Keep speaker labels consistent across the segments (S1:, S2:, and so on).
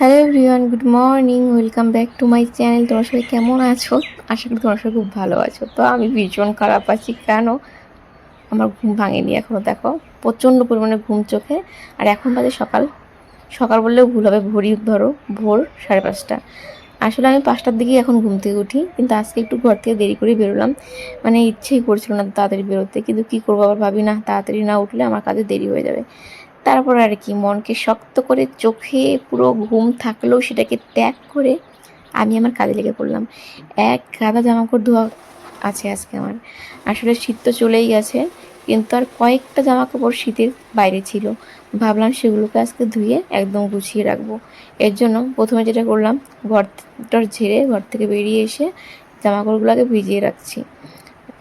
S1: Hello everyone, good morning, welcome back to my channel. তোমার সবাই কেমন আছো? আশা করি তোমার সবাই খুব ভালো আছো। তো আমি ভীষণ খারাপ আছি। কেন? আমার ঘুম ভাঙেনি এখনও দেখো। প্রচণ্ড পরিমাণে ঘুম চোখে। আর এখন বাজে সকাল। সকাল বললেও ভুল হবে, ভোরই ধরো, ভোর সাড়ে পাঁচটা। আসলে আমি পাঁচটার দিকেই এখন ঘুম থেকে উঠি, কিন্তু আজকে একটু ঘর থেকে দেরি করে বেরোলাম। মানে ইচ্ছেই করছিল না তাড়াতাড়ি বেরোতে, কিন্তু কী করব আবার ভাবি না, তাড়াতাড়ি না উঠলে আমার কাজে দেরি হয়ে যাবে। তারপর আর কি মনকে শক্ত করে চোখে পুরো ঘুম থাকলেও সেটাকে ত্যাগ করে আমি আমার কাজে লেগে পড়লাম। এক গাদা জামা কাপড় ধোয়া আছে আজকে আমার। আসলে শীত তো চলেই গেছে, কিন্তু আর কয়েকটা জামা কাপড় শীতের বাইরে ছিল। ভাবলাম সেগুলোকে আজকে ধুয়ে একদম গুছিয়ে রাখব। এর জন্য প্রথমে যেটা করলাম, ঘরটার ঝেড়ে ঘর থেকে বেরিয়ে এসে জামা কাপড়গুলোকে ভিজিয়ে রাখছি।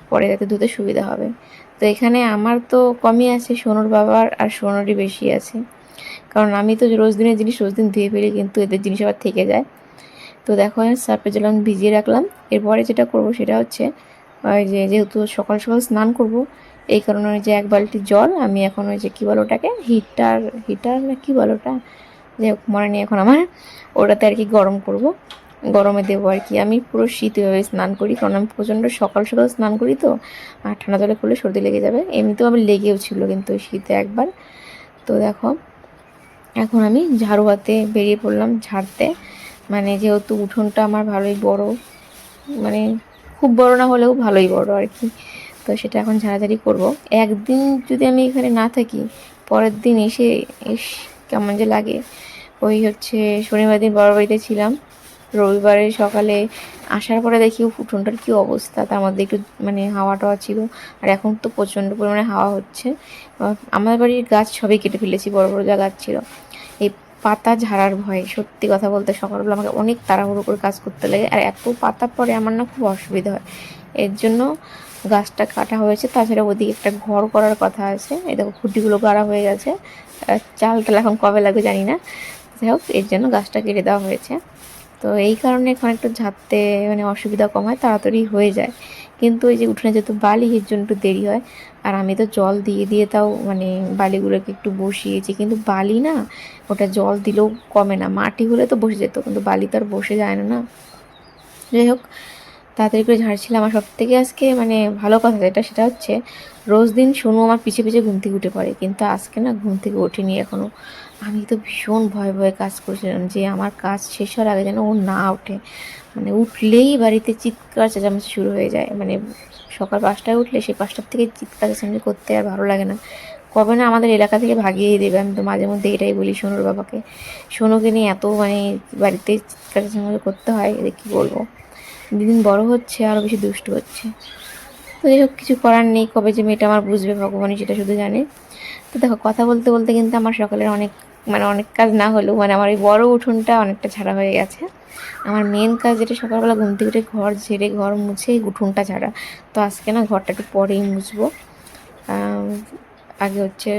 S1: পরে যাতে ধুতে সুবিধা হবে। তো এখানে আমার তো কমই আছে, সোনুর বাবার আর সোনুরই বেশি আছে। কারণ আমি তো রোজ দিনের জিনিস রোজ দিন ধুয়ে ফেলি, কিন্তু এদের জিনিস আবার থেকে যায়। তো দেখো সার্ফে জল আমি ভিজিয়ে রাখলাম। এরপরে যেটা করব সেটা হচ্ছে যে যেহেতু সকাল সকাল স্নান করব, এই কারণে ওই যে এক বালতি জল, আমি এখন ওই যে কী বলো ওটাকে, হিটার হিটার না কী বলো ওটা? যে মনে নেই এখন আমার, ওটাতে আর কি গরম করব। গরমে দেবো আর কি। আমি পুরো শীতভাবে স্নান করি, কারণ আমি প্রচণ্ড সকাল সকাল স্নান করি তো, আর ঠান্ডা জলে করলে সর্দি লেগে যাবে। এমনিতেও আমার লেগেও ছিল কিন্তু শীতে একবার। তো দেখো, এখন আমি ঝাড়ু হাতে বেরিয়ে পড়লাম ঝাড়তে। মানে যেহেতু উঠোনটা আমার ভালোই বড় মানে খুব বড় না হলেও ভালোই বড় আর কি। তো সেটা এখন ঝাড়াঝাড়ি করব। একদিন যদি আমি এখানে না থাকি, পরের দিন এসে, এস কেমন যে লাগে। ওই হচ্ছে শনিবার দিন বড় বাড়িতে ছিলাম। রবিবারে সকালে আসার পরে দেখি উঠোনটার কী অবস্থা। তার মধ্যে একটু মানে হাওয়া টাওয়া ছিল, আর এখন তো প্রচণ্ড পরিমাণে হাওয়া হচ্ছে। আমাদের বাড়ির গাছ সবই কেটে ফেলেছি, বড় বড় যা গাছ ছিল। এই পাতা ঝাড়ার ভয়ে, সত্যি কথা বলতে সকালবেলা আমাকে অনেক তাড়াহুড়ো করে কাজ করতে লাগে, আর এত পাতা পরে আমার না খুব অসুবিধা হয়। এর জন্য গাছটা কাটা হয়েছে, তাছাড়া ওদিকে একটা ঘর করার কথা আছে। এই দেখো, খুঁটিগুলো গাড়া হয়ে গেছে। চাল টাল এখন কবে লাগবে জানি না। যাই হোক, এর জন্য গাছটা কেটে দেওয়া হয়েছে। তো এই কারণে এখন একটু ঝাড়তে মানে অসুবিধা কম হয়, তাড়াতাড়ি হয়ে যায়। কিন্তু ওই যে উঠোনে যেহেতু বালি, এর জন্য একটু দেরি হয়। আর আমি তো জল দিয়ে দিয়ে তাও মানে বালিগুলোকে একটু বসিয়েছি। কিন্তু বালি না, ওটা জল দিলেও কমে না। মাটি হলে তো বসে যেত, কিন্তু বালি তো আর বসে যায় না না? যাই হোক, তাড়াতাড়ি করে ঝাড়ছিলাম আর সব থেকে আজকে মানে ভালো কথা যেটা, সেটা হচ্ছে, রোজ দিন শোনো আমার পিছিয়ে পিছিয়ে ঘুম থেকে উঠে পড়ে। কিন্তু আজকে না ঘুম থেকে ওঠেনি এখনও আমি তো ভীষণ ভয় ভয়ে কাজ করছিলাম যে আমার কাজ শেষ হওয়ার আগে যেন ও না ওঠে। মানে উঠলেই বাড়িতে চিৎকার চেঁচামেচি শুরু হয়ে যায়। মানে সকাল পাঁচটায় উঠলে সেই পাঁচটার থেকে চিৎকার চেঁচামেচি করতে আর ভালো লাগে না। কবে না আমাদের এলাকা থেকে ভাগিয়ে দেবে, আমি তো মাঝে মধ্যে এটাই বলি সোনুর বাবাকে। সোনুকে নিয়ে এত মানে বাড়িতে চিৎকার চেঁচামেচি করতে হয়, এদের কী বলব? দিন বড় হচ্ছে আরও বেশি দুষ্ট হচ্ছে। তো যাই হোক, কিছু করার নেই, কবে যে মেয়েটা আমার বুঝবে, ভগবানই সেটা শুধু জানে। তো দেখো, কথা বলতে বলতে কিন্তু আমার সকালের অনেক মানে অনেক কাজ না হলেও মানে আমার এই বড় উঠোনটা অনেকটা ছাড়া হয়ে গেছে। আমার মেন কাজ যেটা, সকালবেলা ঘুম থেকে উঠে ঘর ঝেড়ে, ঘর মুছে উঠোনটা ছাড়া। তো আজকে না ঘরটা একটু পরেই মুছবো। আগে হচ্ছে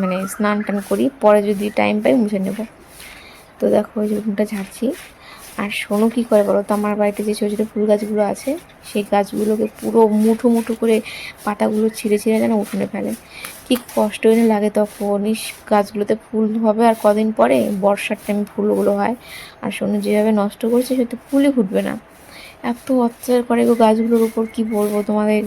S1: মানে স্নান টান করি, পরে যদি টাইম পাই মুছে নেব। তো দেখো, ওই উঠোনটা ঝাড়ছি আর শোনো কী করে বলো তো? আমার বাড়িতে যে ছোটো ছোটো ফুল গাছগুলো আছে, সেই গাছগুলোকে পুরো মুঠো মুঠো করে পাতাগুলো ছিঁড়ে ছিঁড়ে যেন উঠোনে ফেলে। কি কষ্ট এনে লাগে তখন। গাছগুলোতে ফুল হবে আর কদিন পরে বর্ষার টাইমে ফুলগুলো হয়। আর শোনো, যেভাবে নষ্ট করছে, সে তো ফুলই ফুটবে না। এত অত্যাচার করে গো গাছগুলোর উপর, কি বলব তোমাদের?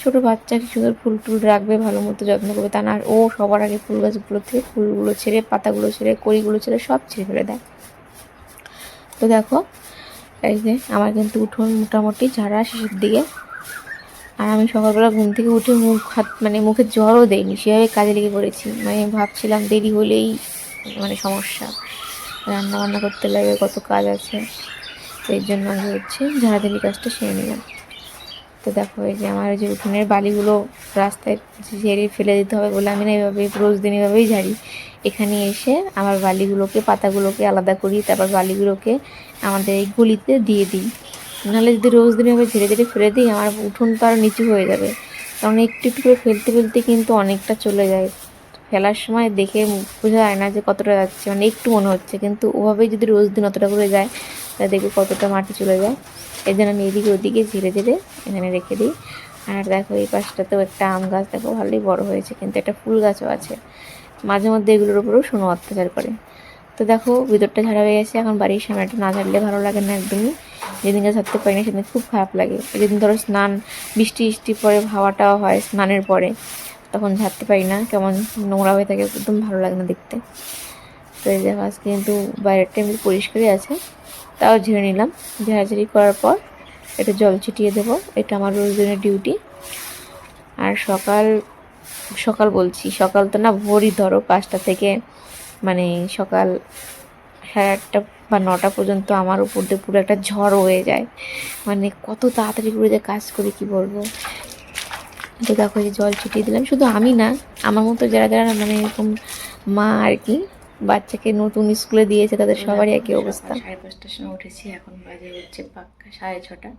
S1: ছোটো বাচ্চা কি সুন্দর ফুল টুল রাখবে, ভালো মতো যত্ন করবে তা না। ও সবার আগে ফুল গাছগুলো থেকে ফুলগুলো ছেড়ে, পাতাগুলো ছেড়ে, কড়িগুলো ছেড়ে সব ছেড়ে ফেলে দেয়। তো দেখো, এই যে আমার কিন্তু উঠোন মোটামুটি ঝাড়া শেষের দিকে। আর আমি সকালবেলা ঘুম থেকে উঠে মুখ হাত মানে মুখে জ্বরও দেয়নি সেভাবে কাজে লেগে পড়েছি। মানে ভাবছিলাম দেরি হলেই মানে সমস্যা। রান্না বান্না করতে লাগে, কত কাজ আছে। তো এর জন্য আমি হচ্ছে ঝাড়া ঝাড়াঝাড়ি কাজটা সেরে নিলাম। তো দেখো, এই যে আমার যে উঠোনের বালিগুলো রাস্তায় ঝেড়ে ফেলে দিতে হবে বলে আমি না এভাবে রোজ দিন এভাবেই ঝাড়ি। এখানে এসে আমার বালিগুলোকে, পাতাগুলোকে আলাদা করি, তারপর বালিগুলোকে আমাদের এই গুলিতে দিয়ে দিই। নাহলে যদি রোজ দিন এভাবে ঝেড়ে ঝেড়ে ফেলে দিই, আমার উঠোন তো আরও নিচু হয়ে যাবে। কারণ একটু একটু করে ফেলতে ফেলতে কিন্তু অনেকটা চলে যায়। ফেলার সময় দেখে বোঝা যায় না যে কতটা যাচ্ছে মানে একটু মনে হচ্ছে। কিন্তু ওভাবেই যদি রোজ দিন অতটা করে যায়, তাহলে দেখবে কতটা মাটি চলে যায়। এই জন্য আমি এদিকে ওদিকে ধীরে ধীরে এখানে রেখে দিই। আর দেখো এই পাশটাতেও একটা আম গাছ, দেখো ভালোই বড় হয়েছে, কিন্তু একটা ফুল গাছও আছে। মাঝে মধ্যে এগুলোর উপরেও শোনো অত্যাচার করে। তো দেখো, ভিতরটা ঝাড়া হয়ে গেছে, এখন বাড়ির সামনেটা না ঝাড়লে ভালো লাগে না একদমই। যেদিনকে ছাড়তে পারি না, সেদিন খুব খারাপ লাগে। যেদিন ধরো স্নান, বৃষ্টি বৃষ্টি পরে, হাওয়াটাও হয় স্নানের পরে, তখন ঝাড়তে পারি না। কেমন নোংরা হয়ে থাকে, একদম ভালো লাগে না দেখতে। তো এই দেখো, আজকে কিন্তু বাইরেরটা এমনি পরিষ্কারই আছে। তাও ঝেড়ে নিলাম। ঝাড়াঝাড়ি করার পর এটা জল ছিটিয়ে দেবো। এটা আমার রোজ দিনের ডিউটি আর সকাল সকাল বলছি, সকাল তো না ভোরই ধরো পাঁচটা থেকে মানে সকাল সাড়ে আটটা বা নটা পর্যন্ত আমার উপর দিয়ে পুরো একটা ঝড় হয়ে যায়। মানে কত তাড়াতাড়ি করে যে কাজ করি, কি বলব? তো দেখো যে জল ছিটিয়ে দিলাম। শুধু আমি না, আমার মতো যারা যারা মানে এরকম মা আর কি বাচ্চাকে নতুন স্কুলে দিয়েছে তাদের সবারই একই অবস্থা। সাড়ে পাঁচটার সময় উঠেছি এখন বাজে হচ্ছে পাক্কা সাড়ে ছটা।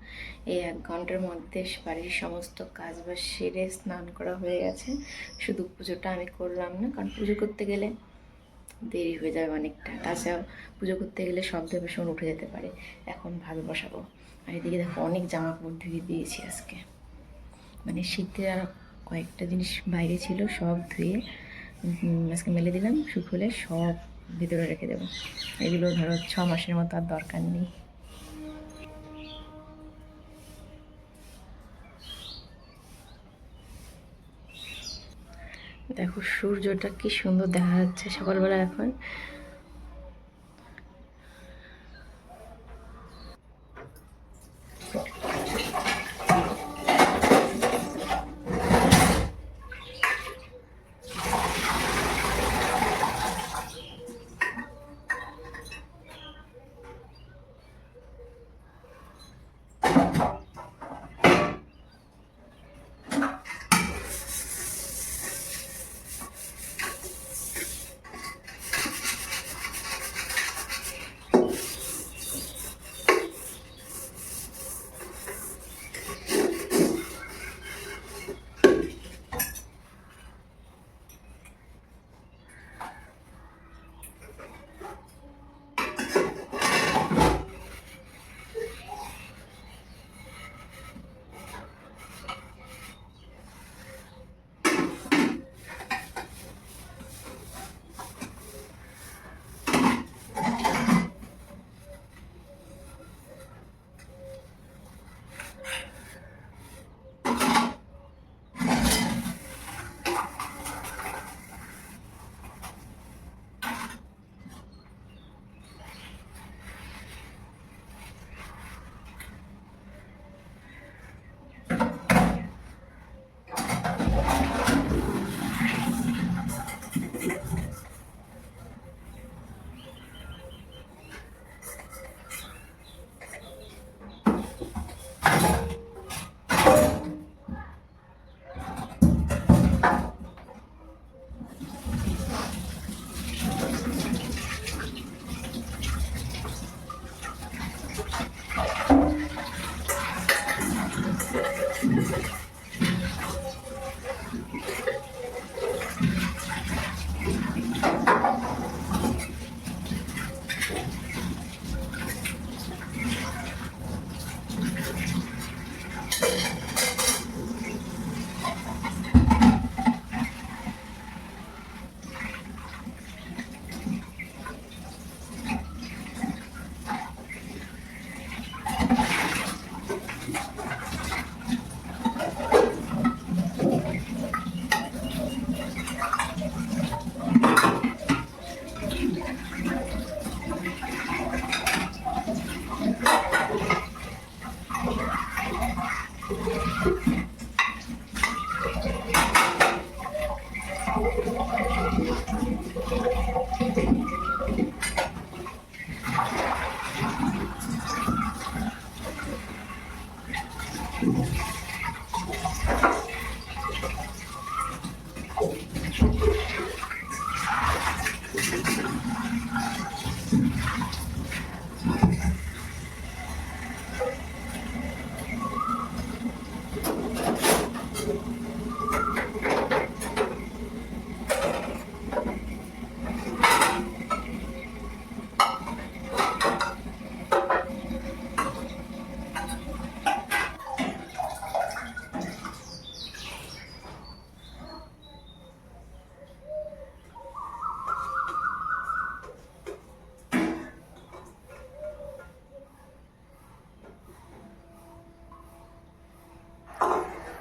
S1: এই এক ঘণ্টার মধ্যে বাড়ির সমস্ত কাজ বাজ সেরে স্নান করা হয়ে গেছে। শুধু পুজোটা আমি করলাম না কারণ পুজো করতে গেলে দেরি হয়ে যাবে অনেকটা। তাছাড়াও পুজো করতে গেলে শব্দ ভীষণ উঠে যেতে পারে। এখন ভাত বসাবো। আর এদিকে দেখো অনেক জামা কাপড় ধুয়ে দিয়েছি আজকে। মানে শীতের আর কয়েকটা জিনিস বাইরে ছিল সব ধুয়ে আজকে মেলে দিলাম শুকলে সব ভিতরে রেখে দেবো। এগুলো ধরো ছ মাসের মতো আর দরকার নেই। দেখো সূর্যটা কি সুন্দর দেখা যাচ্ছে সকালবেলা এখন।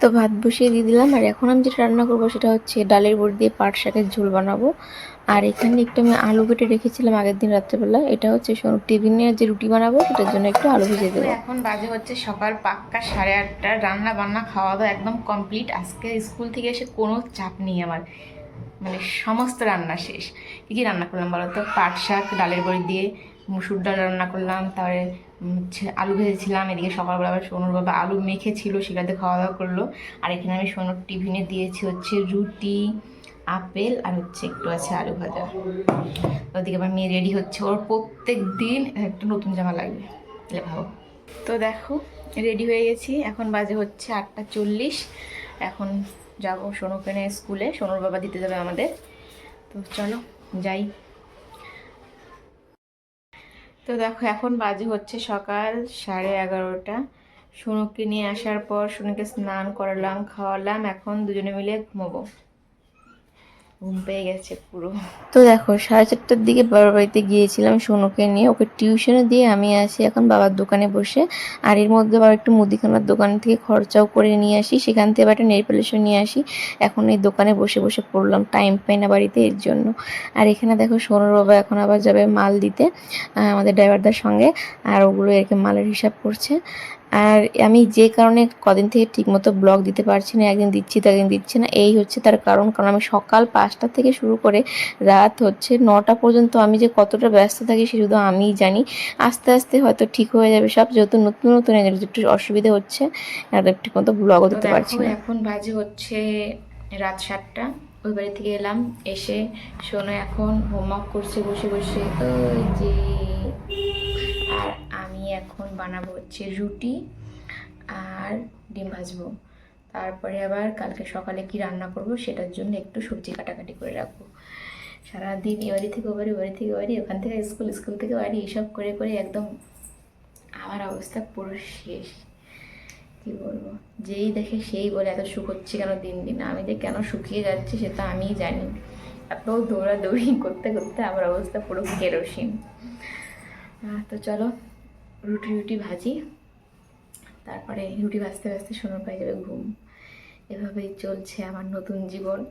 S2: তো ভাত বসিয়ে দিয়ে দিলাম। আর এখন আমি যেটা রান্না করব সেটা হচ্ছে ডালের বড়ি দিয়ে পাট শাকের ঝোল বানাবো। আর এখানে একটু আমি আলু কেটে রেখেছিলাম আগের দিন রাত্রেবেলা। এটা হচ্ছে সোনু টিফিনে যে রুটি বানাবো সেটার জন্য একটু আলু ভেজে দেবো। এখন বাজে হচ্ছে সকাল পাক্কা সাড়ে আটটা। রান্না বান্না খাওয়া দাওয়া একদম কমপ্লিট। আজকে স্কুল থেকে এসে কোনো চাপ নেই আমার। মানে সমস্ত রান্না শেষ। কী কী রান্না করলাম বলো তো? পাট শাক, ডালের বড়ি দিয়ে মুসুর ডাল রান্না করলাম, তারপরে হচ্ছে আলু ভেজেছিলাম, এদিকে সকালবেলা আবার সোনুর বাবা আলু মেখে ছিল সেটাতে খাওয়া দাওয়া করল। আর এখানে আমি সোনুর টিফিনে দিয়েছি হচ্ছে রুটি, আপেল আর হচ্ছে একটু আছে আলু ভাজা। ওদিকে আবার মেয়ে রেডি হচ্ছে, ওর প্রত্যেক দিন একটা নতুন জামা লাগবে। তাহলে ভাবো। তো দেখো, রেডি হয়ে গেছি, এখন বাজে হচ্ছে আটটা চল্লিশ। এখন যাব সোনুকে স্কুলে, সোনুর বাবা দিতে যাবে আমাদের। তো চলো, যাই। তো দেখো, এখন বাজে হচ্ছে সকাল সাড়ে এগারোটা। সোনুকে নিয়ে আসার পর সোনুকে স্নান করালাম, খাওয়ালাম, এখন দুজনে মিলে ঘুমাবো। ঘুম পেয়ে গেছে পুরো। তো দেখো, সাড়ে চারটার দিকে বাবার বাড়িতে গিয়েছিলাম সোনুকে নিয়ে। ওকে টিউশনে দিয়ে আমি আসি এখন বাবার দোকানে বসে। আর এর মধ্যে আবার একটু মুদিখানার দোকান থেকে খরচাও করে নিয়ে আসি। সেখান থেকে আবার একটা নেল পলিশও নিয়ে আসি। এখন এই দোকানে বসে বসে পড়লাম টাইম পাই না বাড়িতে, এর জন্য। আর এখানে দেখো, সোনুর বাবা এখন আবার যাবে মাল দিতে আমাদের ড্রাইভারদের সঙ্গে। আর ওগুলো এরকম মালের হিসাব করছে। আর আমি যে কারণে কদিন থেকে ঠিকমতো ব্লগ দিতে পারছি না একদিন দিচ্ছি তো একদিন দিচ্ছি না এই হচ্ছে তার কারণ। কারণ আমি সকাল পাঁচটা থেকে শুরু করে রাত হচ্ছে নটা পর্যন্ত আমি যে কতটা ব্যস্ত থাকি সে শুধু আমিই জানি। আস্তে আস্তে হয়তো ঠিক হয়ে যাবে সব যেহেতু নতুন নতুন এদের একটু অসুবিধা হচ্ছে আর ঠিক মতো ব্লগও দিতে পারছি না। এখন বাজে হচ্ছে রাত সাতটা ওই বাড়ি থেকে এলাম এসে শোনো এখন হোমওয়ার্ক করছে বসে বসে ওই যে আর আমি এখন বানাবো হচ্ছে রুটি আর ডিম ভাজবো। তারপরে আবার কালকে সকালে কি রান্না করব সেটার জন্য একটু সবজি কাটাকাটি করে রাখব। সারাদিন এ বাড়ি থেকে বাড়ি বাড়ি থেকে বাড়ি, ওখান থেকে স্কুল স্কুল থেকে বাড়ি এইসব করে করে একদম আমার অবস্থা পুরো শেষ। কি বলব? যেই দেখে সেই বলে এত সুখ হচ্ছে কেন দিন দিন? আমি যে কেন শুকিয়ে যাচ্ছি সেটা আমিই জানি। এত দৌড়াদৌড়ি করতে করতে আমার অবস্থা পুরো কেরোসিন। তো চলো, রুটি রুটি ভাজি। তারপরে রুটি ভাজতে ভাজতে সোনার পায়ে যাবে ঘুম। এভাবেই চলছে আমার নতুন জীবন।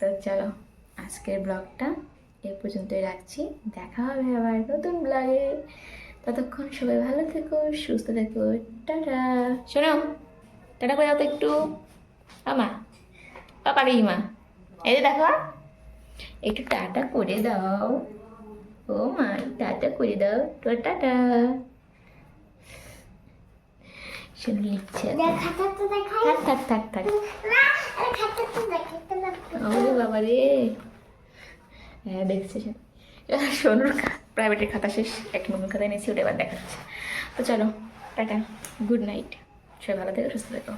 S2: তো চলো, আজকের ব্লগটা এ পর্যন্তই রাখছি। দেখা হবে আবার নতুন ব্লগে। ততক্ষণ সবাই ভালো থেকো, সুস্থ থেকো। টাটা। শোনো, টাটা করে তো একটু। আমা পাপা রে মা। এই যে দেখো, একটু টাটা করে দাও। ও মা টাটা করে দাও তো টাটা শোনো লিখছে থাক থাক থাক ওরে বাবা রে হ্যাঁ দেখছে সে সোনুর প্রাইভেটের খাতা শেষ এক নতুন খাতা এনেছি ওটা এবার দেখাচ্ছে তো চলো টাটা গুড নাইট সবাই ভালো থেকো সুস্থ থেকো